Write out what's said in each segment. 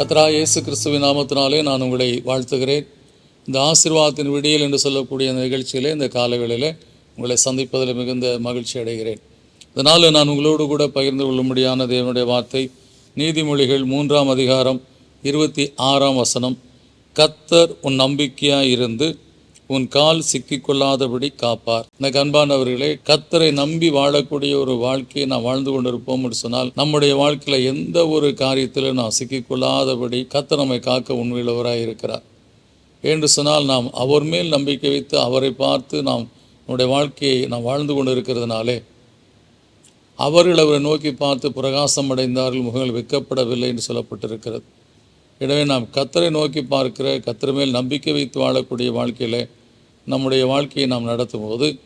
கத்ரா இயேசு கிறிஸ்துவின் நாமத்தினாலே நான் உங்களை வாழ்த்துகிறேன். இந்த ஆசிர்வாதத்தின் விடியல் என்று சொல்லக்கூடிய இந்த நிகழ்ச்சியிலே இந்த காலவேளையில் உங்களை சந்திப்பதில் மிகுந்த மகிழ்ச்சி அடைகிறேன். இதனால் நான் உங்களோடு கூட பகிர்ந்து கொள்ளும்படியான தேவனுடைய வார்த்தை நீதிமொழிகள் மூன்றாம் அதிகாரம் இருபத்தி ஆறாம் வசனம். கத்தர் உன் நம்பிக்கையாக இருந்து உன் கால் சிக்கிக்கொள்ளாதபடி காப்பார். எனக்கு அன்பானவர்களே கத்தரை நம்பி வாழக்கூடிய ஒரு வாழ்க்கையை நான் வாழ்ந்து கொண்டிருப்போம் என்று சொன்னால் நம்முடைய வாழ்க்கையில் எந்த ஒரு காரியத்திலும் நான் சிக்கிக்கொள்ளாதபடி கத்தர் நம்மை காக்க உண்மையுள்ளவராக இருக்கிறார். என்று சொன்னால் நாம் அவர் மேல் நம்பிக்கை வைத்து அவரை பார்த்து நாம் நம்முடைய வாழ்க்கையை நாம் வாழ்ந்து கொண்டிருக்கிறதுனாலே அவர்கள் அவரை நோக்கி பார்த்து பிரகாசம் அடைந்தார்கள் முகங்கள் விற்கப்படவில்லை என்று சொல்லப்பட்டிருக்கிறது. எனவே நாம் கத்தரை நோக்கி பார்க்கிற கத்தரை மேல் நம்பிக்கை வைத்து வாழக்கூடிய வாழ்க்கையில் நம்முடைய வாழ்க்கையை நாம் நடத்தும் போது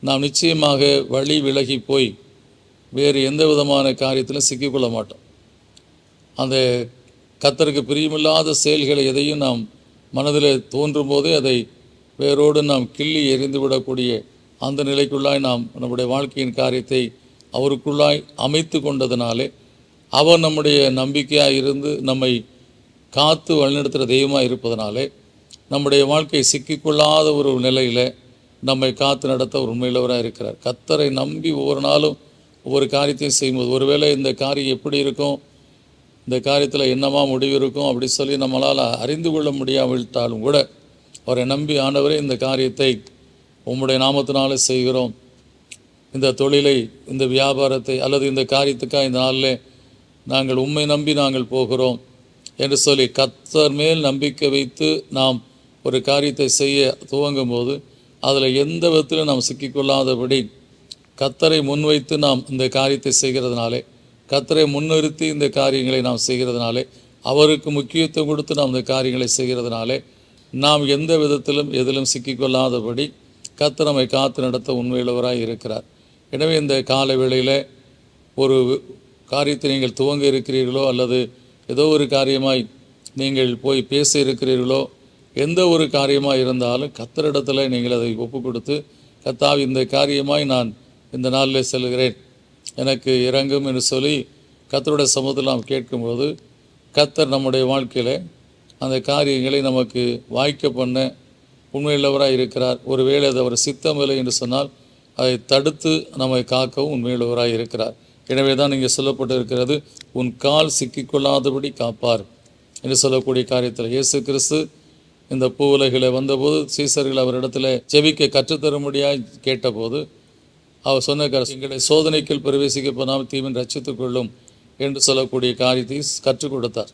நாம் நிச்சயமாக வழி விலகி போய் வேறு எந்த விதமான காரியத்திலும் சிக்கிக்கொள்ள மாட்டோம். அந்த கத்தருக்கு பிரியமில்லாத செயல்களை எதையும் நாம் மனதில் தோன்றும் போதே அதை வேரோடு நாம் கிள்ளி எறிந்து விடக்கூடிய அந்த நிலைக்குள்ளாய் நாம் நம்முடைய வாழ்க்கையின் காரியத்தை அவருக்குள்ளாய் அமைத்து கொண்டதினாலே அவர் நம்முடைய நம்பிக்கையாக இருந்து நம்மை காத்து வழிநடத்துகிற தெய்வமாக இருப்பதனாலே நம்முடைய வாழ்க்கை சிக்கிக்கொள்ளாத ஒரு நிலையில் நம்மை காத்து நடத்த ஒரு உண்மையிலவராக இருக்கிறார். கத்தரை நம்பி ஒவ்வொரு நாளும் ஒவ்வொரு காரியத்தையும் செய்யும்போது ஒருவேளை இந்த காரியம் எப்படி இருக்கும் இந்த காரியத்தில் என்னமா முடிவு இருக்கும் அப்படி சொல்லி நம்மளால் அறிந்து கொள்ள முடியாவிட்டாலும் கூட அவரை நம்பி ஆண்டவரே இந்த காரியத்தை உம்முடைய நாமத்தினாலே செய்கிறோம். இந்த தொழிலை இந்த வியாபாரத்தை அல்லது இந்த காரியத்துக்காக இந்த நாளில் நாங்கள் உண்மை நம்பி நாங்கள் போகிறோம் என்று சொல்லி கத்தர் மேல் நம்பிக்கை வைத்து நாம் ஒரு காரியத்தை செய்ய துவங்கும் போது அதில் எந்த விதத்திலும் நாம் சிக்கிக்கொள்ளாதபடி கத்தரை முன்வைத்து நாம் இந்த காரியத்தை செய்கிறதுனாலே கத்தரை முன்னிறுத்தி இந்த காரியங்களை நாம் செய்கிறதுனாலே அவருக்கு முக்கியத்துவம் கொடுத்து நாம் இந்த காரியங்களை செய்கிறதுனாலே நாம் எந்த விதத்திலும் எதிலும் சிக்கிக்கொள்ளாதபடி கத்தர் நம்மை காத்து நடத்த உண்மையுள்ளவராக இருக்கிறார். எனவே இந்த கால வேளையில் ஒரு காரியத்தை நீங்கள் துவங்க இருக்கிறீர்களோ அல்லது ஏதோ ஒரு காரியமாய் நீங்கள் போய் பேச இருக்கிறீர்களோ எந்த ஒரு காரியமாக இருந்தாலும் கத்தரிடத்தில் நீங்கள் அதை ஒப்பு கொடுத்து கத்தாவி இந்த காரியமாய் நான் இந்த நாளில் செல்கிறேன். எனக்கு இறங்கும் என்று சொல்லி கத்தருடைய சமூகத்தில் நாம் கேட்கும்போது கத்தர் நம்முடைய வாழ்க்கையில் அந்த காரியங்களை நமக்கு வாய்க்க பண்ண உண்மையுள்ளவராக இருக்கிறார். ஒருவேளை அது அவர் சித்தமில்லை என்று சொன்னால் அதை தடுத்து நம்மை காக்கவும் உண்மையுள்ளவராக இருக்கிறார். எனவே தான் இங்கே சொல்லப்பட்டிருக்கிறது உன் கால் சிக்கிக்கொள்ளாதபடி காப்பார் என்று சொல்லக்கூடிய காரியத்தில் இயேசு கிறிஸ்து இந்த பூவுலகில் வந்தபோது சீசர்கள் அவரிடத்தில் ஜெபிக்க கற்றுத்தரும்படியாக கேட்டபோது அவர் சொன்ன கர- எங்களை சோதனைக்குள் பிரவேசிக்க போனால் தீவின் ரச்சித்துக் கொள்ளும் என்று சொல்லக்கூடிய காரியத்தை கற்றுக் கொடுத்தார்.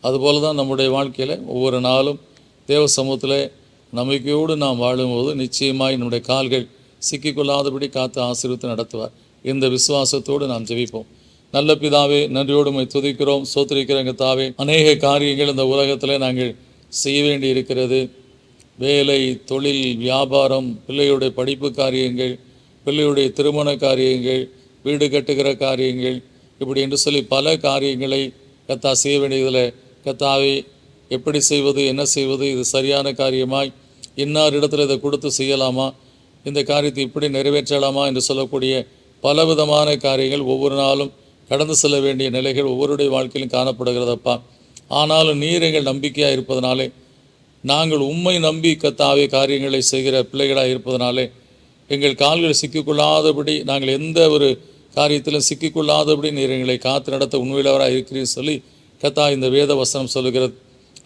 அதுபோல தான் நம்முடைய வாழ்க்கையில் ஒவ்வொரு நாளும் தேவ சமூகத்தில் நம்பிக்கையோடு நாம் வாழும்போது நிச்சயமாய் நம்முடைய கால்கள் சிக்கிக்கொள்ளாதபடி காத்து ஆசீர்வித்து நடத்துவார். இந்த விசுவாசத்தோடு நாம் ஜெபிப்போம். நல்ல பிதாவே நன்றியோடு உம்மை துதிக்கிறோம் சோத்திரிக்கிறோங்க தாவே அநேக காரியங்கள் இந்த உலகத்தில் நாங்கள் செய்ய வேண்டி இருக்கிறது வேலை தொழில் வியாபாரம் பிள்ளையுடைய படிப்பு காரியங்கள் பிள்ளையுடைய திருமண காரியங்கள் வீடு கட்டுகிற காரியங்கள் இப்படி என்று சொல்லி பல காரியங்களை கத்தா செய்ய வேண்டியதில் கத்தாவை எப்படி செய்வது என்ன செய்வது இது சரியான காரியமாய் இன்னார் இடத்துல இதை கொடுத்து செய்யலாமா இந்த காரியத்தை இப்படி நிறைவேற்றலாமா என்று சொல்லக்கூடிய பலவிதமான காரியங்கள் ஒவ்வொரு நாளும் கடந்து செல்ல வேண்டிய நிலைகள் ஒவ்வொருடைய வாழ்க்கையிலும் காணப்படுகிறதப்பா. ஆனாலும் நீர் எங்கள் நம்பிக்கையாக இருப்பதனாலே நாங்கள் உம்மை நம்பி கத்தாவே காரியங்களை செய்கிற பிள்ளைகளாக இருப்பதனாலே எங்கள் கால்கள் சிக்கிக்கொள்ளாதபடி நாங்கள் எந்த ஒரு காரியத்திலும் சிக்கிக்கொள்ளாதபடி நீர் எங்களை காத்து நடத்த உண்மையிலவராக இருக்கிறீன்னு சொல்லி கத்தா இந்த வேத வசனம் சொல்லுகிறது.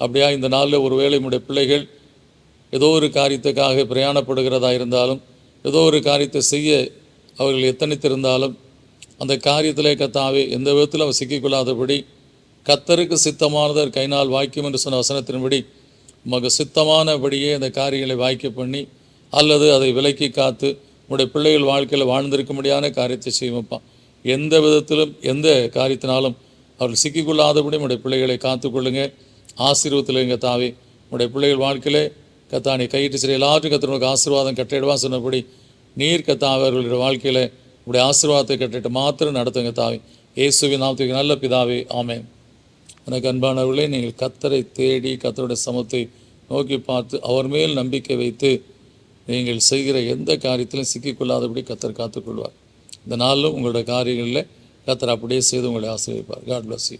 அப்படியா இந்த நாளில் ஒரு வேளை உடைய பிள்ளைகள் ஏதோ ஒரு காரியத்துக்காக பிரயாணப்படுகிறதா இருந்தாலும் ஏதோ ஒரு காரியத்தை செய்ய அவர்கள் எத்தனித்திருந்தாலும் அந்த காரியத்திலே கத்தாவே எந்த விதத்தில் அவர் சிக்கிக்கொள்ளாதபடி கத்தருக்கு சித்தமானதர் கைனால் வாய்க்கும் என்று சொன்ன வசனத்தின்படி உமக்கு சித்தமானபடியே அந்த காரியங்களை வாய்க்க பண்ணி அல்லது அதை விலக்கி காத்து உடைய பிள்ளைகள் வாழ்க்கையில் வாழ்ந்திருக்க முடியாத காரியத்தை செய்வப்பான் எந்த விதத்திலும் எந்த காரியத்தினாலும் அவர்கள் சிக்கிக்கொள்ளாதபடி உடைய பிள்ளைகளை காத்துக்கொள்ளுங்க. ஆசீர்வத்தில் எங்கள் தாவே உடைய பிள்ளைகள் வாழ்க்கையிலே கத்தாணி கையிட்டு சரி எல்லாற்றும் கத்தனுக்கு ஆசீர்வாதம் கட்டிடுவா சொன்னபடி நீர் கத்தா அவர்களுடைய வாழ்க்கையில் உடைய ஆசீர்வாதத்தை கட்டிட்டு மாத்திரம் நடத்துங்க தாவே. இயேசுவின் நாமத்துக்கு நல்ல பிதாவே ஆமேன். எனக்கு அன்பானவர்களே நீங்கள் கத்தரை தேடி கத்தருடைய சமத்தை நோக்கி பார்த்து அவர் மேல் நம்பிக்கை வைத்து நீங்கள் செய்கிற எந்த காரியத்திலும் சிக்கிக்கொள்ளாதபடி கத்தர் காத்துக்கொள்வார். இந்த நாளிலும் உங்களுடைய காரியங்களில் கத்தர் அப்படியே செய்து உங்களை ஆசிரியப்பார் காட் பிளஸ் யூ